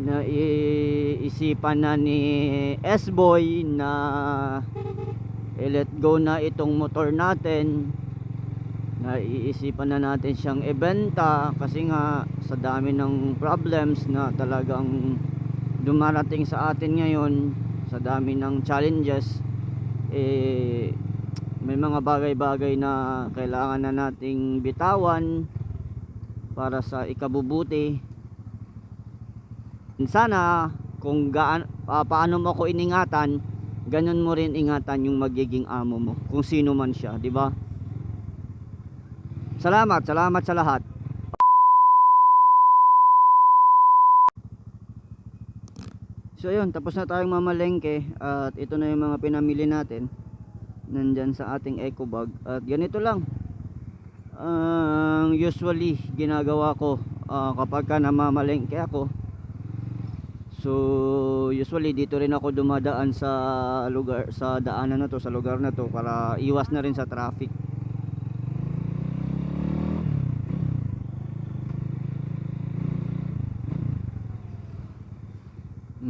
na iisipan na ni S-Boy na i-let go na itong motor natin. Na iisipan na natin siyang ibenta kasi nga sa dami ng problems na talagang dumarating sa atin ngayon sa dami ng challenges eh may mga bagay-bagay na kailangan na nating bitawan para sa ikabubuti sana kung gaan, ah, paano mo ako iningatan ganun mo rin ingatan yung magiging amo mo kung sino man siya di ba? Salamat salamat sa lahat. So yun, tapos na tayong mamalengke at ito na yung mga pinamili natin. Nandyan sa ating eco bag. At ganito lang. Ang usually ginagawa ko ah, kapag ka namamalengke ako so usually dito rin ako dumadaan sa lugar sa daanan na to sa lugar na to para iwas na rin sa traffic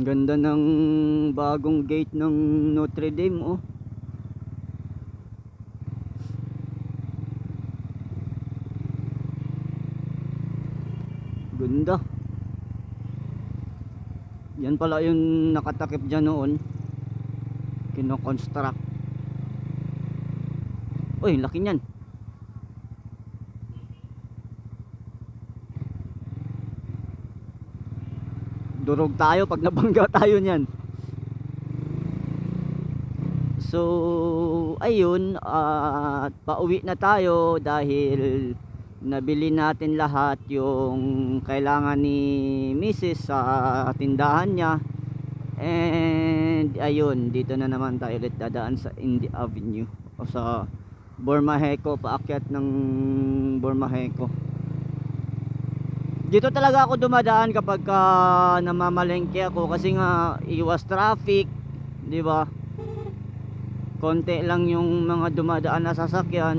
Ang ganda ng bagong gate ng Notre Dame oh. Ganda. Yan pala yung nakatakip dyan noon. Kino-construct. Uy, laki niyan. Durog tayo pag nabangga tayo niyan. So, ayun, at pauwi na tayo dahil nabili natin lahat yung kailangan ni Mrs. sa tindahan niya. And ayun, dito na naman tayo ulit dadaan sa Indy Avenue o sa Bormaheco, paakyat ng Bormaheco. Dito talaga ako dumadaan kapag ka namamalengke ako kasi nga iwas traffic, 'di ba? Konti lang yung mga dumadaan na sasakyan.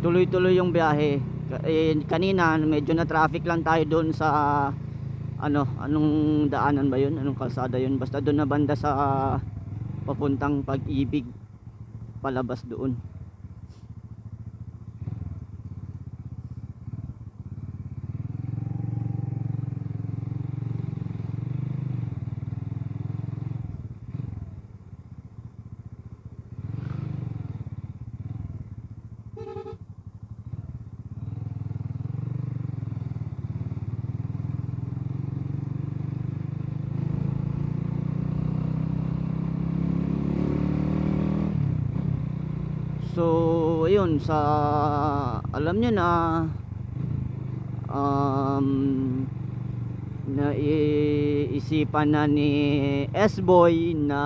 Tuloy-tuloy yung biyahe. Eh, kanina medyo na traffic lang tayo doon sa ano, anong daanan ba 'yun? Anong kalsada 'yun? Basta doon na banda sa papuntang Pag-ibig palabas doon. So, ayun sa alam niyo na um na iisipan na ni S-Boy na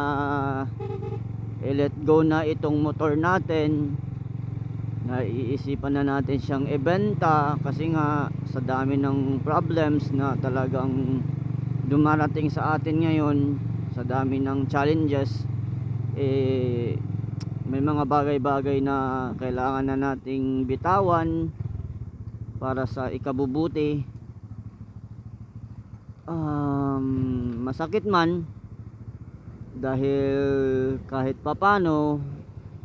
i-let go na itong motor natin. Na iisipan na natin siyang ibenta kasi nga sa dami ng problems na talagang dumarating sa atin ngayon sa dami ng challenges eh may mga bagay-bagay na kailangan na nating bitawan para sa ikabubuti. Um, masakit man dahil kahit papano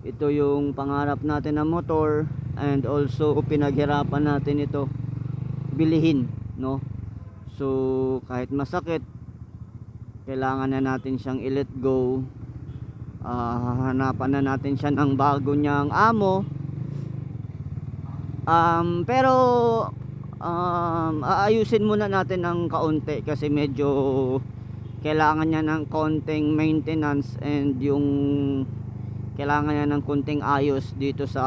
ito yung pangarap natin na motor and also pinaghirapan natin ito bilihin no? So kahit masakit kailangan na natin siyang i-let go Ah, hanapan na natin siya ng bago niyang amo. Um, pero um, aayusin muna natin ng kaunti kasi medyo kailangan niya ng konting maintenance and yung kailangan niya ng konting ayos dito sa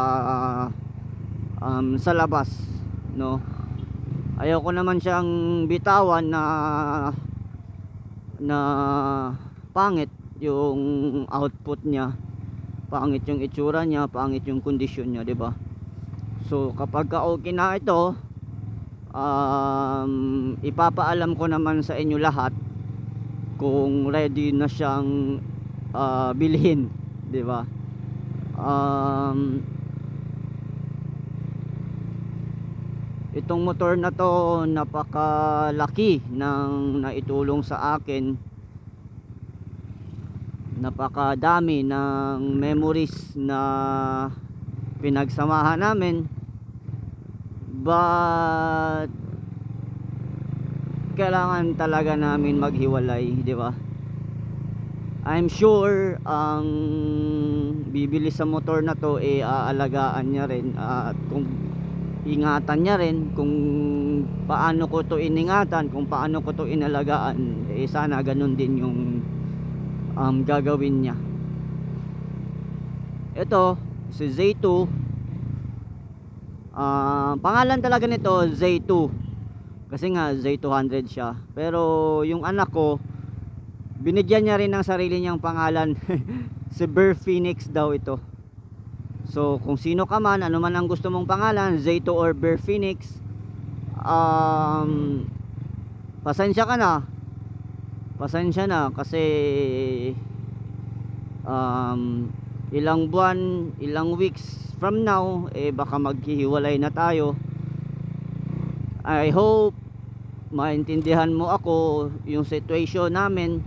um, sa labas no? Ayoko naman siyang bitawan na na pangit yung output niya pangit yung itsura niya pangit yung kondisyon niya di ba? So kapag ka okay na ito um, ipapaalam ko naman sa inyo lahat kung ready na siyang ah, bilhin di ba? Um, itong motor na to napakalaki ng naitulong sa akin napakadami ng memories na pinagsamahan namin. But kailangan talaga namin maghiwalay di ba? I'm sure ang bibili sa motor na to eh aalagaan niya rin. At kung ingatan niya rin kung paano ko to iningatan kung paano ko to inalagaan eh sana ganun din yung um, gagawin niya. Ito si Z2 ah, pangalan talaga nito Z2 kasi nga Z200 siya. Pero yung anak ko binigyan niya rin ng sarili niyang pangalan. Si Burr Phoenix daw ito. So, kung sino ka man, ano man ang gusto mong pangalan, Zayto or Bear Phoenix, um, pasensya ka na. Pasensya na kasi um, ilang buwan, ilang weeks from now, eh baka maghihiwalay na tayo. I hope maintindihan mo ako yung situation namin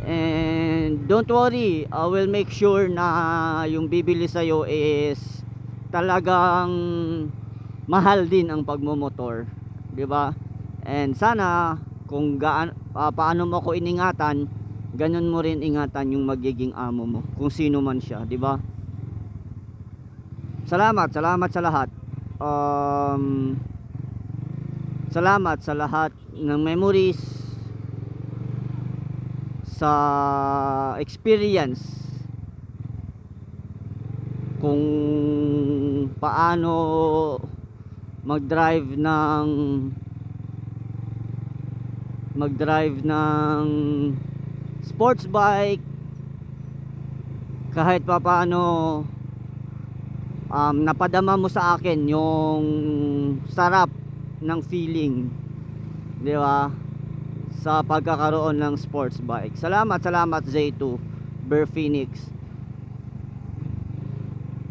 And don't worry, I will make sure na yung bibili sa'yo is talagang mahal din ang pagmumotor. 'di ba? And sana kung gaan, ah, paano mo ako iningatan, ganun mo rin ingatan yung magiging amo mo. Kung sino man siya, 'di ba? Salamat, salamat sa lahat. Um, salamat sa lahat ng memories sa experience kung paano mag-drive ng mag-drive ng sports bike kahit pa paano um, napadama mo sa akin yung sarap ng feeling di ba sa pagkakaroon ng sports bike. Salamat, salamat Z2 Bear Phoenix.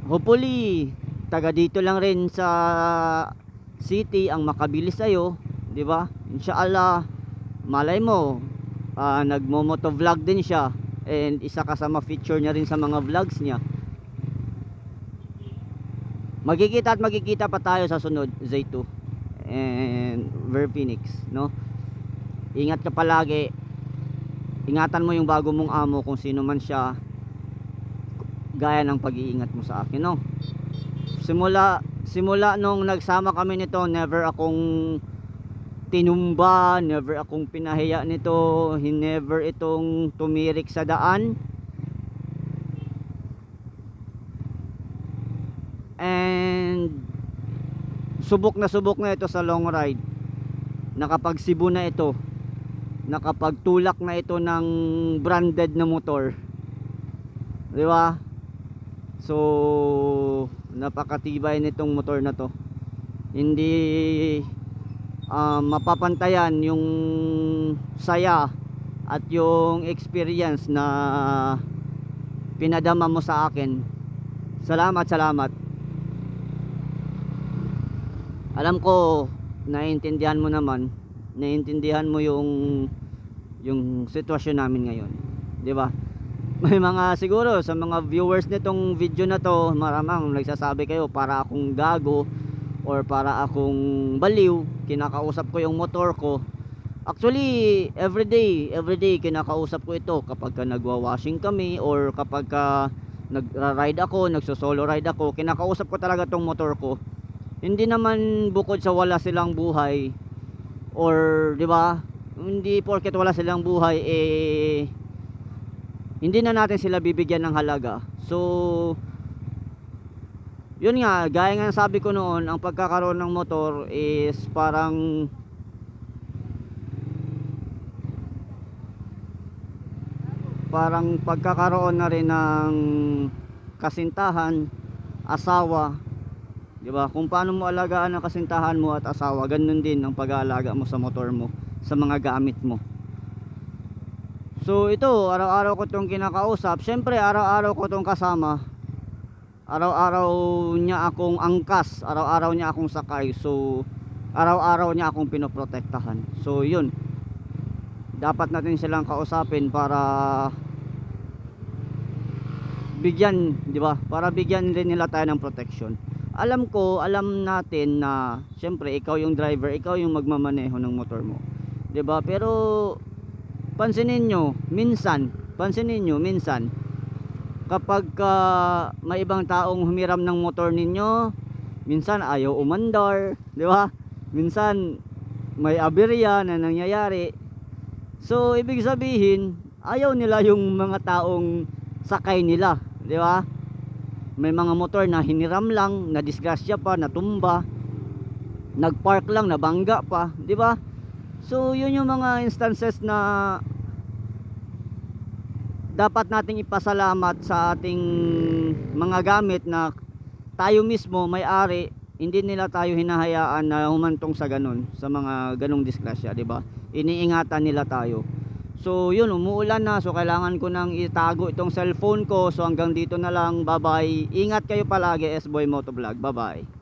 Hopefully, taga dito lang rin sa city ang makabili sa'yo, di ba? Inshallah, malay mo, ah, nagmo-moto vlog din siya and isa ka sa ma-feature niya rin sa mga vlogs niya. Magkikita at magkikita pa tayo sa sunod, Z2 and Ver Phoenix, no? ingat ka palagi ingatan mo yung bago mong amo kung sino man siya gaya ng pag-iingat mo sa akin no simula simula nung nagsama kami nito never akong tinumba never akong pinahiya nito never itong tumirik sa daan. And subok na subok na ito sa long ride. Nakapag Cebu na ito. Nakapagtulak na ito ng branded na motor. Di ba? So napakatibay nitong motor na to. Hindi ah, mapapantayan yung saya at yung experience na pinadama mo sa akin salamat salamat alam ko naiintindihan mo naman naiintindihan mo yung yung sitwasyon namin ngayon. 'Di ba? May mga siguro sa mga viewers nitong video na to, maramang nagsasabi kayo para akong gago or para akong baliw, kinakausap ko yung motor ko. Actually, everyday, everyday kinakausap ko ito kapag ka nagwa-washing kami or kapag ka nagra-ride ako, nagso-solo ride ako, kinakausap ko talaga tong motor ko. Hindi naman bukod sa wala silang buhay or 'di ba? hindi porket wala silang buhay eh hindi na natin sila bibigyan ng halaga so yun nga gaya nga sabi ko noon ang pagkakaroon ng motor is parang parang pagkakaroon na rin ng kasintahan asawa 'di ba? Kung paano mo alagaan ang kasintahan mo at asawa ganun din ang pag-aalaga mo sa motor mo sa mga gamit mo. So ito araw-araw ko itong kinakausap. Syempre araw-araw ko itong kasama araw-araw niya akong angkas, araw-araw niya akong sakay. So araw-araw niya akong pinoprotektahan. So yun. Dapat natin silang kausapin para bigyan, 'di ba? Para bigyan rin nila tayo ng protection. Alam ko, alam natin na syempre ikaw yung driver, ikaw yung magmamaneho ng motor mo. 'Di ba? Pero pansinin nyo, minsan, pansinin nyo, minsan, kapag ka may ibang taong humiram ng motor ninyo, minsan ayaw umandar, di ba? Minsan may aberya na nangyayari. So, ibig sabihin, ayaw nila yung mga taong sakay nila, di ba? May mga motor na hiniram lang, na disgrasya pa, natumba, nagpark lang, nabangga pa, di ba? So, yun yung mga instances na dapat nating ipasalamat sa ating mga gamit na tayo mismo may-ari hindi nila tayo hinahayaan na humantong sa ganun sa mga ganung disgrasya, 'di ba? Iniingatan nila tayo. So, yun umuulan na so kailangan ko nang itago itong cellphone ko. So hanggang dito na lang. Bye-bye. Ingat kayo palagi, S-Boy Motovlog. Bye-bye.